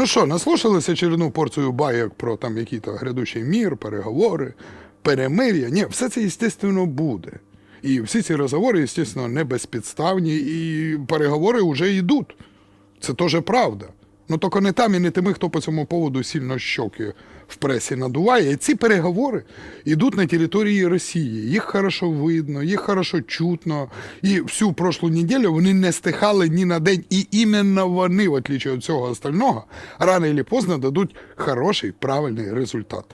Ну що, наслушалися очередну порцію байок про там який-то грядущий мір, переговори, перемир'я. Ні, все це, звісно, буде. І всі ці розговори, звісно, не безпідставні, і переговори вже йдуть. Це теж правда. Ну тільки не там і не тими, хто по цьому поводу сильно щоки в пресі надуває. І ці переговори йдуть на території Росії. Їх хорошо видно, їх хорошо чутно. І всю прошлу неділю вони не стихали ні на день. І іменно вони, в отличие від цього остального, рано чи поздно дадуть хороший, правильний результат.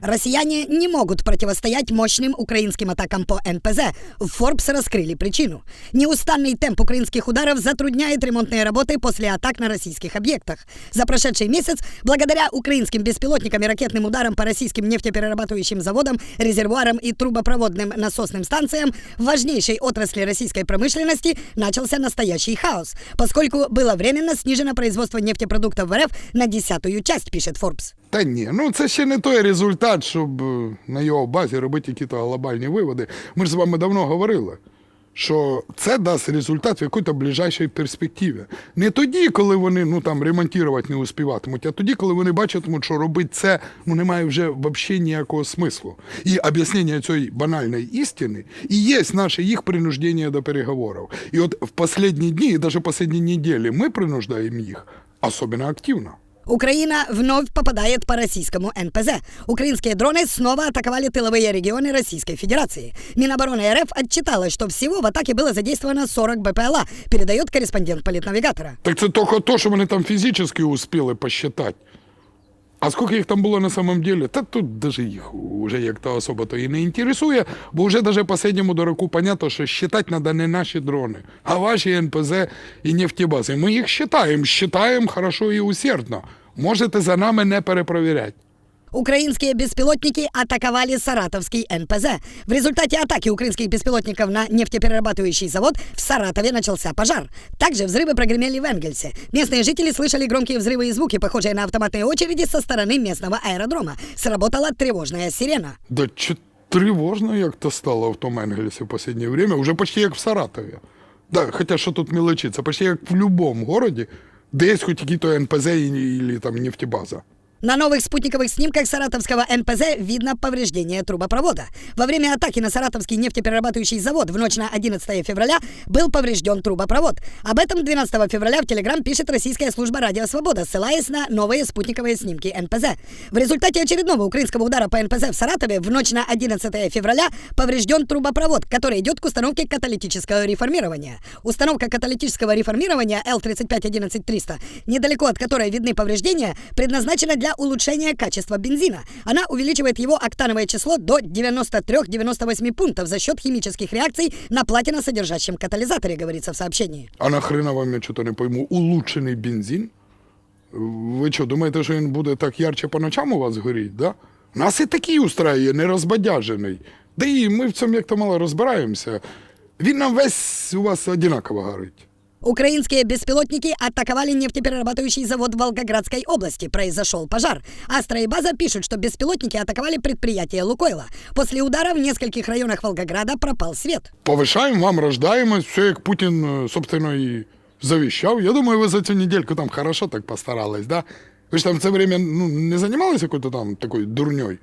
Россияне не могут противостоять мощным украинским атакам по НПЗ. Forbes раскрыли причину. Неустанный темп украинских ударов затрудняет ремонтные работы после атак на российских объектах. За прошедший месяц, благодаря украинским беспилотникам и ракетным ударам по российским нефтеперерабатывающим заводам, резервуарам и трубопроводным насосным станциям, в важнейшей отрасли российской промышленности начался настоящий хаос, поскольку было временно снижено производство нефтепродуктов в РФ на десятую часть, пишет Forbes. Та ні, ну це ще не той результат, щоб е, на його базі робити якісь глобальні виводи. Ми ж з вами давно говорили, що це дасть результат в якійсь ближайшій перспективі. Не тоді, коли вони ну там ремонтувати не успіватимуть, а тоді, коли вони бачитимуть, що робити це ну немає вже взагалі ніякого смислу. І об'яснення цієї банальної істини і є наше їх принуждення до переговорів. І от в останні дні, і навіть в останні неділі ми принуждаємо їх особливо активно. Украина вновь попадает по российскому НПЗ. Украинские дроны снова атаковали тыловые регионы Российской Федерации. Минобороны РФ отчиталась, что всего в атаке было задействовано 40 БПЛА, передает корреспондент политнавигатора. Так це тільки то, що вони там фізично успіли посчитати. А скільки їх там було на самом деле? Та тут даже їх уже як-то особо то і не інтересує, бо вже даже последньому дураку понятно, що считати треба не наші дрони, а ваші НПЗ і нефтебази. Ми їх считаємо, считаємо хорошо і усердно. Можете за нами не перепровіряти. Украинские беспилотники атаковали Саратовский НПЗ. В результате атаки украинских беспилотников на нефтеперерабатывающий завод в Саратове начался пожар. Также взрывы прогремели в Энгельсе. Местные жители слышали громкие взрывы и звуки, похожие на автоматные очереди со стороны местного аэродрома. Сработала тревожная сирена. Да чи тривожно як-то стало в тому Енгельсі в останнє время, уже почти як в Саратові. Да, хоча що тут мелочиться, почти як в будь-якому городі, де є хоч який-то НПЗ і, там нефтебаза. На новых спутниковых снимках саратовского НПЗ видно повреждение трубопровода. Во время атаки на саратовский нефтеперерабатывающий завод в ночь на 11 февраля был поврежден трубопровод. Об этом 12 февраля в Телеграм пишет российская служба «Радио Свобода», ссылаясь на новые спутниковые снимки НПЗ. В результате очередного украинского удара по НПЗ в Саратове в ночь на 11 февраля поврежден трубопровод, который идет к установке каталитического реформирования. Установка каталитического реформирования L3511300, недалеко от которой видны повреждения, предназначена для улучшения качества бензина. Она увеличивает его октановое число до 93-98 пунктов за счет химических реакций на платиносодержащем катализаторе, говорится в сообщении. А нахрена вам, я что-то не пойму, улучшений бензин? Ви що, думаєте, що він буде так ярче по ночам у вас горіть, да? Нас і такий устраює, не розбадяжений. Да і ми в цьому як-то мало розбираємося. Він нам весь у вас одинаково горить. Украинские беспилотники атаковали нефтеперерабатывающий завод в Волгоградской области. Произошел пожар. Астра и База пишут, что беспилотники атаковали предприятие Лукойла. После удара в нескольких районах Волгограда пропал свет. Повишаємо вам, рождаємось, все як Путін, е, собственно, і завіщав. Я думаю, ви за цю недельку там хорошо так постарались, да? Ви ж там в це время ну, не займалися якою-то там такою дурньою?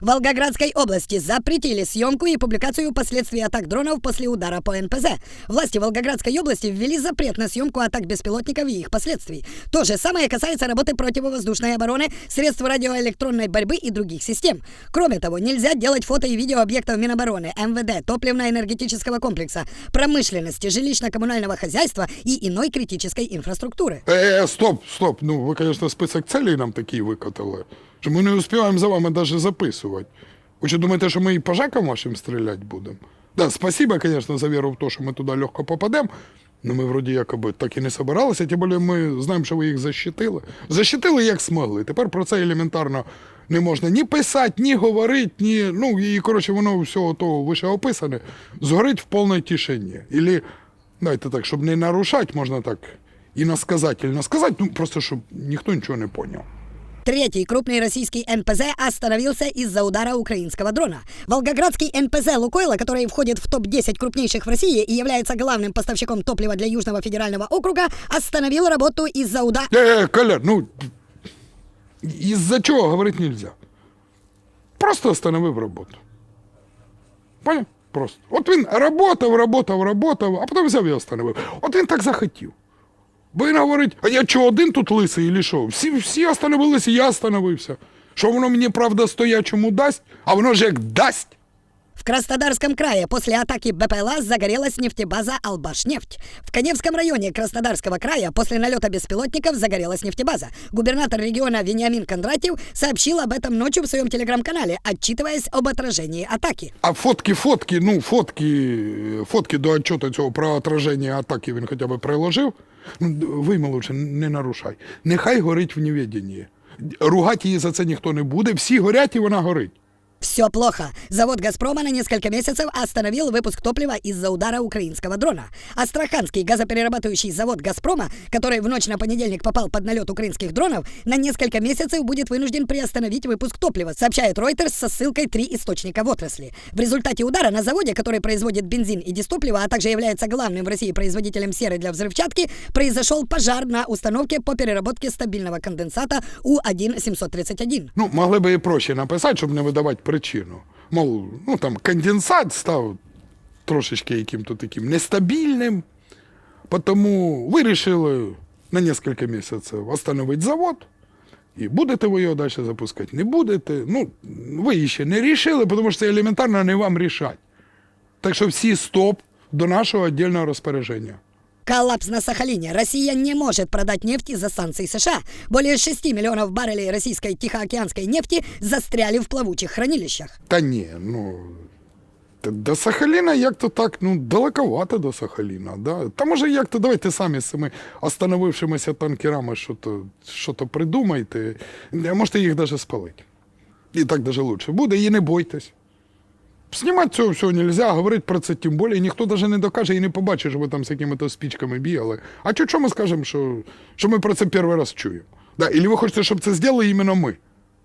Волгоградской области запретили съемку и публикацию последствий атак дронов после удара по НПЗ. Власти Волгоградской области ввели запрет на съемку атак беспилотников и их последствий. То же самое касается работы противовоздушной обороны, средств радиоэлектронной борьбы и других систем. Кроме того, нельзя делать фото и видео объектов Минобороны, МВД, топливно-энергетического комплекса, промышленности, жилищно-коммунального хозяйства и иной критической инфраструктуры. Е, стоп, стоп. Ну, ви, звісно, список целей нам такий викотали, що ми не успіваємо за вами навіть записувати. Ви що думаєте, що ми і по жакам вашим стріляти будемо? Да, спасибо, звісно, за віру в те, що ми туди легко попадемо. Ну, ми вроді якоби так і не собиралися, тим більше ми знаємо, що ви їх защитили. Защитили як змогли. Тепер про це елементарно не можна ні писати, ні говорити, ні. Ну і коротше, воно все того вище описане, згорить в повній тишині. Ілі, давайте так, щоб не нарушати, можна так іносказательно сказати, ну просто щоб ніхто нічого не поняв. Третий крупный российский НПЗ остановился из-за удара украинского дрона. Волгоградский НПЗ «Лукойла», который входит в топ-10 крупнейших в России и является главным поставщиком топлива для Южного федерального округа, остановил работу из-за удара... Е, е, Коля, ну Із-за чого говорити нельзя. Просто остановив роботу. Поняв? Просто. От він работав, работав, работав, а потім взяв і остановив. От він так захотів. Бо він говорить, а я чого один тут лисий, і що? Всі, всі остановилися, і я остановився. Що воно мені правда стоячому дасть, а воно ж як дасть. В Краснодарском крае после атаки БПЛА загорелась нефтебаза «Албашнефть». В Каневском районе Краснодарского края после налета беспилотников загорелась нефтебаза. Губернатор региона Вениамин Кондратьев сообщил об этом ночью в своем телеграм-канале, отчитываясь об отражении атаки. А фотки, фотки, ну, фотки, фотки до отчету цього про отраження атаки він хоча б приложив. Вийми лучше, не нарушай. Нехай горить в невіденні. Ругати її за це ніхто не буде, всі горять і вона горить. Все плохо. Завод «Газпрома» на несколько месяцев остановил выпуск топлива из-за удара украинского дрона. Астраханский газоперерабатывающий завод «Газпрома», который в ночь на понедельник попал под налет украинских дронов, на несколько месяцев будет вынужден приостановить выпуск топлива, сообщает Reuters со ссылкой «Три источника в отрасли». В результате удара на заводе, который производит бензин и дистопливо, а также является главным в России производителем серы для взрывчатки, произошел пожар на установке по переработке стабильного конденсата У-1-731. Ну, могли би і проще написати, щоб не видавати причину. Мов, ну там конденсат став трошечки яким-то таким нестабільним, тому вирішили на кілька місяців остановити завод. І будете ви його далі запускати, не будете. Ну, ви ще не рішили, тому що це елементарно не вам рішати. Так що всі стоп до нашого віддільного розпорядження. Коллапс на Сахалине. Россия не может продать нефть из-за санкций США. Более 6 миллионов баррелей российской тихоокеанской нефти застряли в плавучих хранилищах. Та ні, ну. До Сахаліна як-то так, ну, далековато до Сахаліна. Да? Та може як-то давайте самі з цими остановившимися танкерами що-то, що-то придумайте, можете їх навіть спалити. І так даже лучше буде, і не бойтесь. Знімати цього всього нельзя, говорити про це тим більше, ніхто навіть не докаже і не побачить, що ви там з якими-то спічками бігали. А чого ми скажемо, що, що ми про це перший раз чуємо? Да, Ілі ви хочете, щоб це зробили іменно ми?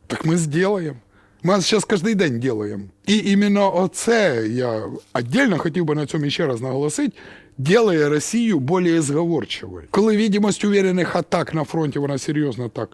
Так ми зробимо. Ми зараз кожен день робимо. І іменно оце я віддільно хотів би на цьому ще раз наголосити, делає Росію більш зговорчивою. Коли відомість уверених атак на фронті, вона серйозно так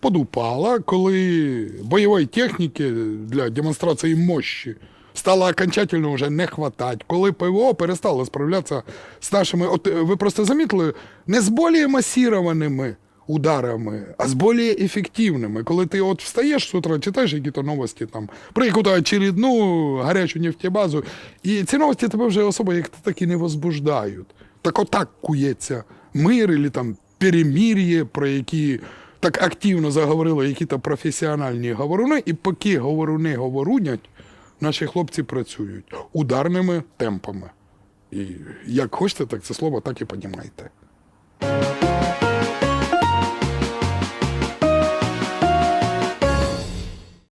подупала, коли бойової техніки для демонстрації мощі стало окончательно вже не хватать, коли ПВО перестало справлятися з нашими, от е, ви просто замітили, не з більш масірованими ударами, а з більш ефективними. Коли ти от встаєш з утра, читаєш якісь новості там про якусь очередну гарячу нефтебазу, і ці новості тебе вже особо як такі не возбуждають. Так отак кується мир, і там перемір'я, про які так активно заговорили якісь професіональні говоруни, і поки говоруни говорунять, Наші хлопці працюють ударними темпами. І як хочете, так це слово так і понімайте.